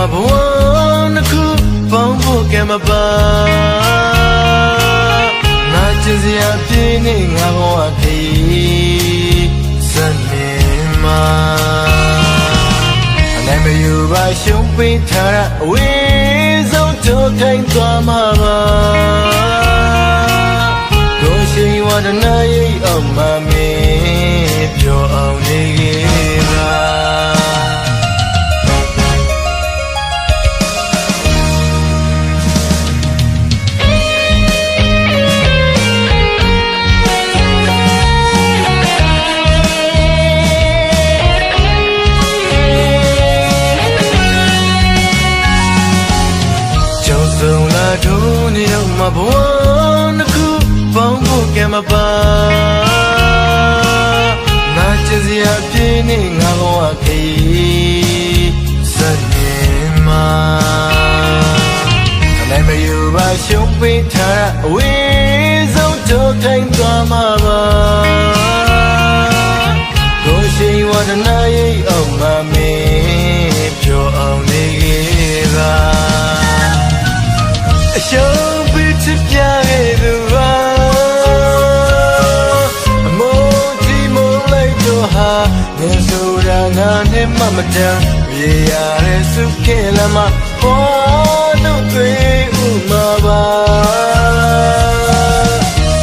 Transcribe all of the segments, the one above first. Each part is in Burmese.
မှာဘဝနှစ်ခုပေါင်းဖို့ကံမပါငါကျင်စရာပြင်းနေငါဘဝခရီးစနေမှာအနိုင်မယူပါရှုံးပိထားရအဝေးဆုံးထိုးထိုင်သွားမှာပါကိုရှိဝဒနာရဲ့အမှန် င်းစုံလာထိုးနေတော့မဘဝနှစ်ခုပေါင်းဖို့ကံမပါငါချစ်စရာပြင်းနေငါဘဝခရီးစနေမှာခနိုင်မယူပါရှုံးပေးထားတာအဝေးဆုံးတို့ထိုင်သွားမှာပါကိုရှိန်ဝဒနာရဲ့အောင်မမင်း တန်ရေရတဲ့စုခင်လမ်းမှာဟောလို့တွေ့ဥမှာပါ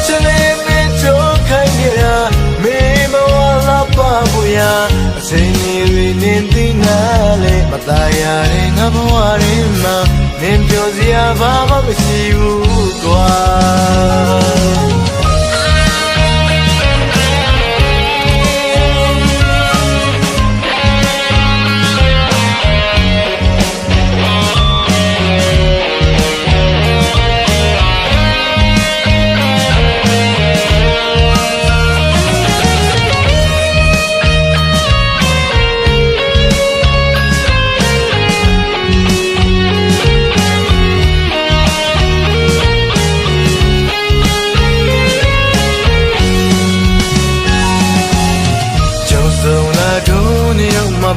ချစ်လေးမင်းတို့ခိုင်းရမေမဝလာပါဘူးရအချိန်ကြီးတွေနေသိနာလေမตายရတဲ့ငါဘဝရင်းမှာနင်ပြောစရာဘာမှမရှိဘူးကွာ ကျော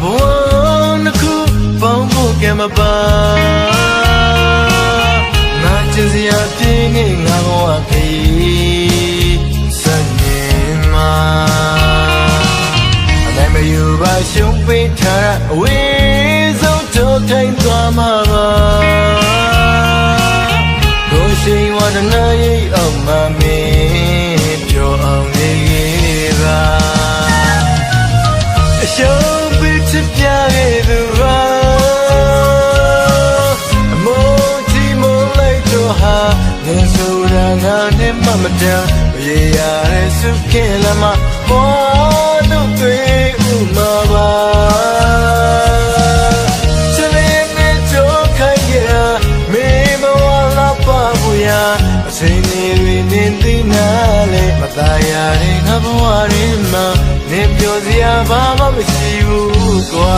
ဘဝနှစ်ခုပေါင်းဖို့ကံမပါငါချစ်စရာပြင်းနေငါဘဝခရီးစနေမှာအနိုင်မယူပါရှုံးပေးထားတာအဝေးဆုံးတို့ထိုင်သွားမှာပါကိုရှိန်ဝဒနာရဲ့အောင်မမင်း နဲ့မမတန်ရေရတဲ့စုခင်လမ်းမှာပေါ်လို့တွေ့ဥမှာပါချစ်လေးနဲ့ကြောခိုင်းကြမေမဝလာပါဘူးရအချိန်ကြီးတွေနေသိနာလေမตายရတဲ့ငါဘဝရင်းမှာနေပြောစရာဘာမှမရှိဘူးကွာ